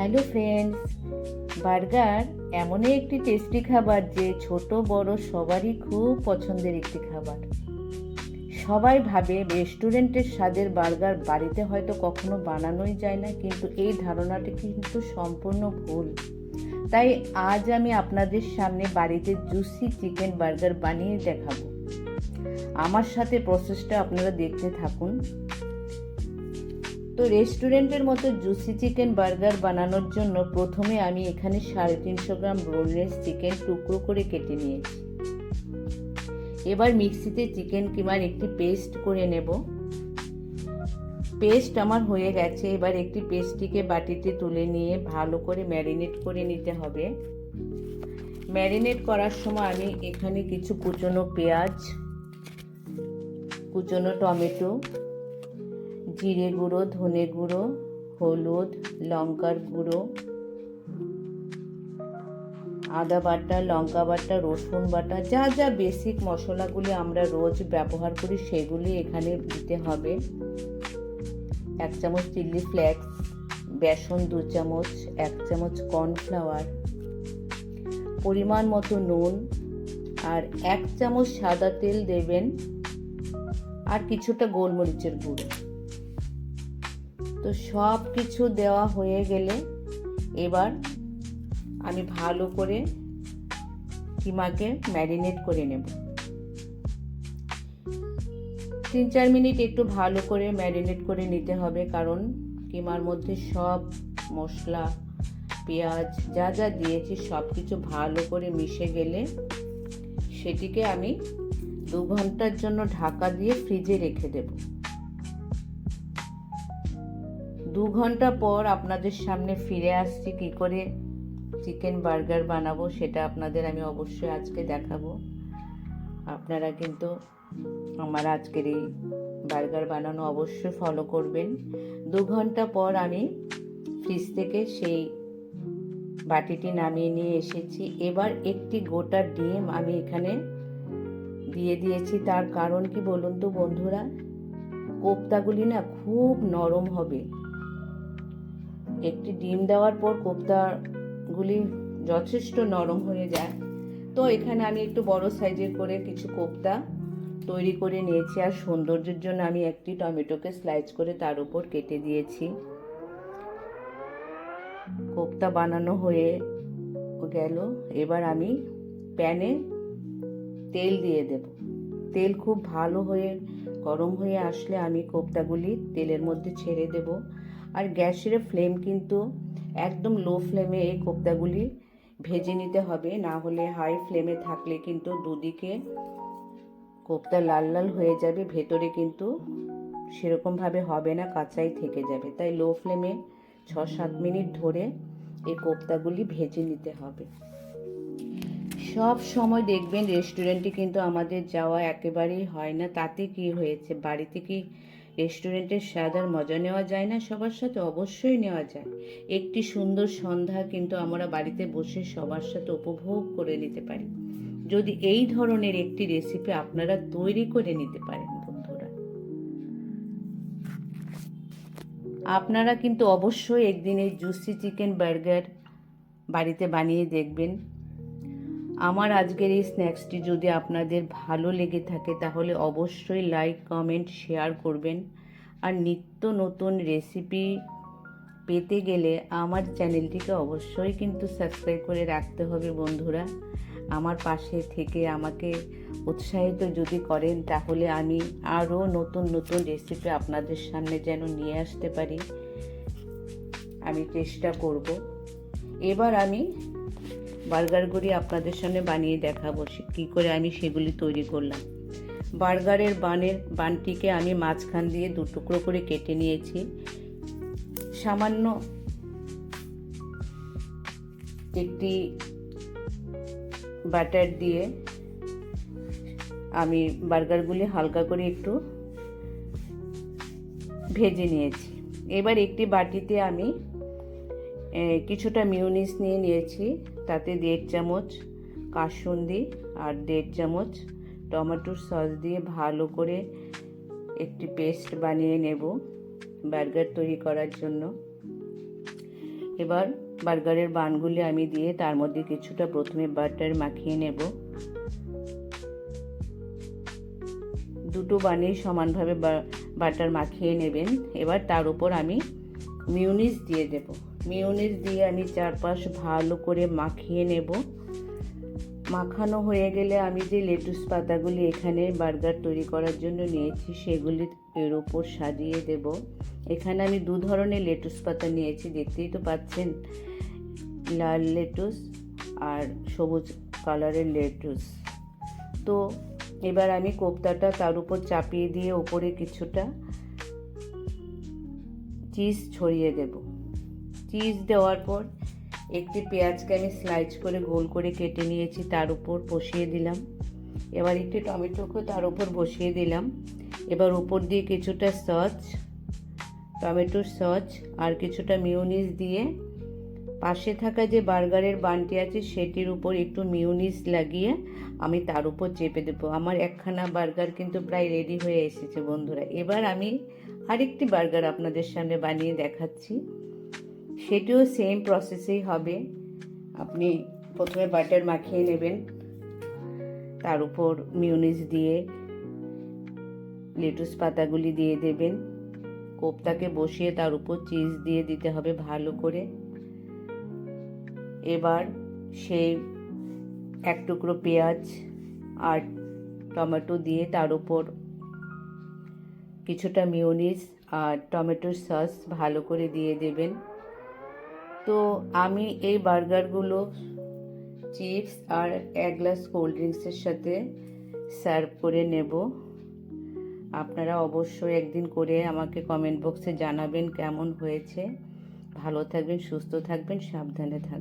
Hello friends burger এমনই একটি tasty খাবার যে ছোট, বড় সবারই খুব পছন্দের একটি খাবার। সবাই ভাবে রেস্টুরেন্টের স্বাদের বার্গার বাড়িতে হয়তো কখনো বানানোই যায় না, কিন্তু এই ধারণাটি কিন্তু সম্পূর্ণ ভুল। তাই আজ আমি আপনাদের সামনে বাড়িতে জুসি চিকেন বার্গার বানিয়ে দেখাবো। আমার সাথে প্রসেসটা আপনারা দেখতে থাকুন। তো রেস্টুরেন্টের মতো জুসি চিকেন বার্গার বানানোর জন্য প্রথমে আমি এখানে সাড়ে তিনশো গ্রাম বোনলেস চিকেন টুকরো করে কেটে নিয়েছি। এবার মিক্সিতে চিকেন কিমার একটি পেস্ট করে নেব। পেস্ট আমার হয়ে গেছে, এবার একটি পেস্টটিকে বাটিতে তুলে নিয়ে ভালো করে ম্যারিনেট করে নিতে হবে। ম্যারিনেট করার সময় আমি এখানে কিছু কুচনো পেঁয়াজ, কুচনো টমেটো জিরে গুঁড়ো, ধনে গুঁড়ো, হলুদ, লঙ্কার গুঁড়ো, আদা বাটা, লঙ্কা বাটা, রসুন বাটা, যা যা বেসিক মশলাগুলি আমরা রোজ ব্যবহার করি সেগুলি এখানে দিতে হবে। এক চামচ চিলি ফ্লেক্স বেসন দু চামচ, এক চামচ কর্নফ্লাওয়ার পরিমাণ মতো নুন আর এক চামচ সাদা তেল দেবেন আর কিছুটা গোলমরিচের গুঁড়ো। তো সব কিছু দেওয়া হয়ে গেলে এবার আমি ভালো করে কিমাকে ম্যারিনেট করে নেব। তিন চার মিনিট একটু ভালো করে ম্যারিনেট করে নিতে হবে, কারণ কিমার মধ্যে সব মশলা, পেঁয়াজ যা যা দিয়েছি সব কিছু ভালো করে মিশে গেলে সেটিকে আমি দু ঘণ্টার জন্য ঢাকা দিয়ে ফ্রিজে রেখে দেবো। দু ঘণ্টা পর আপনাদের সামনে ফিরে আসছি, কি করে চিকেন বার্গার বানাবো সেটা আপনাদের আমি অবশ্যই আজকে দেখাবো। আপনারা কিন্তু আমার আজকের এই বার্গার বানানো অবশ্যই ফলো করবেন। দু ঘণ্টা পর আমি ফ্রিজ থেকে সেই বাটিটি নামিয়ে নিয়ে এসেছি। এবার একটি গোটা ডিম আমি এখানে দিয়ে দিয়েছি। তার কারণ কি বলুন তো বন্ধুরা? কোপ্তাগুলি না খুব নরম হবে। একটি ডিম দেওয়ার পর কোপ্তাগুলি যথেষ্ট নরম হয়ে যায়। তো এখানে আমি একটু বড় সাইজের করে কিছু কোপ্তা তৈরি করে নিয়েছি আর সৌন্দর্যের জন্য আমি একটি টমেটোকে স্লাইস করে তার উপর কেটে দিয়েছি। কোপ্তা বানানো হয়ে গেল। এবার আমি প্যানে তেল দিয়ে দেব। তেল খুব ভালো হয়ে গরম হয়ে আসলে আমি কোপ্তাগুলি তেলের মধ্যে ছেড়ে দেবো। আর গ্যাসের ফ্লেম কিন্তু একদম লো ফ্লেমে এই কোপ্তাগুলি ভেজে নিতে হবে। না হলে হাই ফ্লেমে থাকলে কিন্তু দুদিকে কোপ্তা লাল লাল হয়ে যাবে, ভেতরে কিন্তু সেরকমভাবে হবে না, কাঁচাই থেকে যাবে। তাই লো ফ্লেমে ছ সাত মিনিট ধরে এই কোপ্তাগুলি ভেজে নিতে হবে। সব সময় দেখবেন রেস্টুরেন্টে কিন্তু আমাদের যাওয়া একেবারেই হয় না। তাতে কি হয়েছে? বাড়িতে কি রেস্টুরেন্টের স্বাদ আর মজা নেওয়া যায় না, সবার সাথে অবশ্যই নেওয়া যায়। একটি সুন্দর সন্ধ্যা কিন্তু আমরা বাড়িতে বসে সবার সাথে উপভোগ করে নিতে পারি। যদি এই ধরনের একটি রেসিপি আপনারা তৈরি করে নিতে পারেন, বন্ধুরা। আপনারা কিন্তু অবশ্যই একদিন এই জুসি চিকেন বার্গার বাড়িতে বানিয়ে দেখবেন। আমার আজকের এই স্ন্যাক্সটি যদি আপনাদের ভালো লেগে থাকে, তাহলে অবশ্যই লাইক কমেন্ট শেয়ার করবেন। আর নিত্য নতুন রেসিপি পেতে গেলে আমার চ্যানেলটিকে অবশ্যই কিন্তু সাবস্ক্রাইব করে রাখতে হবে বন্ধুরা। আমার পাশে থেকে আমাকে উৎসাহিত যদি করেন, তাহলে আমি আরও নতুন নতুন রেসিপি আপনাদের সামনে যেন নিয়ে আসতে পারি। আমি চেষ্টা করব। এবার আমি বার্গারগুলি আপনাদের সামনে বানিয়ে দেখাবো। কী করে আমি সেগুলি তৈরি করলাম। বার্গারের বানের বানটিকে আমি মাঝখান দিয়ে দু টুকরো করে কেটে নিয়েছি। সামান্য একটি বাটার দিয়ে আমি বার্গারগুলি হালকা করে একটু ভেজে নিয়েছি। এবার একটি বাটিতে আমি কিছুটা মিউনিস নিয়ে নিয়েছি, তাতে দেড় চামচ কাসুন্দি আর দেড় চামচ টমেটোর সস দিয়ে ভালো করে একটি পেস্ট বানিয়ে নেব বার্গার তৈরি করার জন্য। এবার বার্গারের বানগুলি আমি দিয়ে তার মধ্যে কিছুটা প্রথমে বাটার মাখিয়ে নেব। দুটো বানেই সমানভাবে বাটার মাখিয়ে নেবেন। এবার তার উপর আমি মিউনিস দিয়ে দেব। মিউনিস দিয়ে আমি চারপাশ ভালো করে মাখিয়ে নেব। মাখানো হয়ে গেলে আমি যে লেটুস পাতাগুলি এখানে বার্গার তৈরি করার জন্য নিয়েছি, সেগুলি এর ওপর সাজিয়ে দেব। এখানে আমি দু ধরনের লেটুস পাতা নিয়েছি, দেখতেই তো পাচ্ছেন। লাল লেটুস আর সবুজ কালারের লেটুস। তো এবার আমি কোপ্তাটা তার উপর চাপিয়ে দিয়ে ওপরে কিছুটা চিজ ছড়িয়ে দেব। চিজ দেওয়ার পর একটি পেঁয়াজকে আমি স্লাইস করে গোল করে কেটে নিয়েছি, তার উপর বসিয়ে দিলাম। এবার একটি টমেটোকে তার উপর বসিয়ে দিলাম। এবার উপর দিয়ে কিছুটা সস, টমেটোর সস আর কিছুটা মিউনিস দিয়ে পাশে থাকা যে বার্গারের বানটি আছে, সেটির উপর একটু মিউনিস লাগিয়ে আমি তার উপর চেপে দেবো। আমার একখানা বার্গার কিন্তু প্রায় রেডি হয়ে এসেছে বন্ধুরা। এবার আমি আরেকটি বার্গার আপনাদের সামনে বানিয়ে দেখাচ্ছি। সেটিও সেম প্রসেসেই হবে। আপনি প্রথমে বাটার মাখিয়ে নেবেন। তার উপর মিউনিস দিয়ে লেটুস পাতাগুলি দিয়ে দেবেন। কোপ্তাকে বসিয়ে তার উপর চিজ দিয়ে দিতে হবে ভালো করে। এবার সেই এক টুকরো পেঁয়াজ আর টমেটো দিয়ে তার উপর কিছুটা মিউনিস আর টমেটোর সস ভালো করে দিয়ে দেবেন। তো আমি এই বার্গারগুলো, চিপস আর এক গ্লাস কোল্ড ড্রিঙ্কসের সাথে সার্ভ করে নেব। আপনারা অবশ্যই একদিন করে আমাকে কমেন্ট বক্সে জানাবেন কেমন হয়েছে। ভালো থাকবেন, সুস্থ থাকবেন, সাবধানে থাকবেন।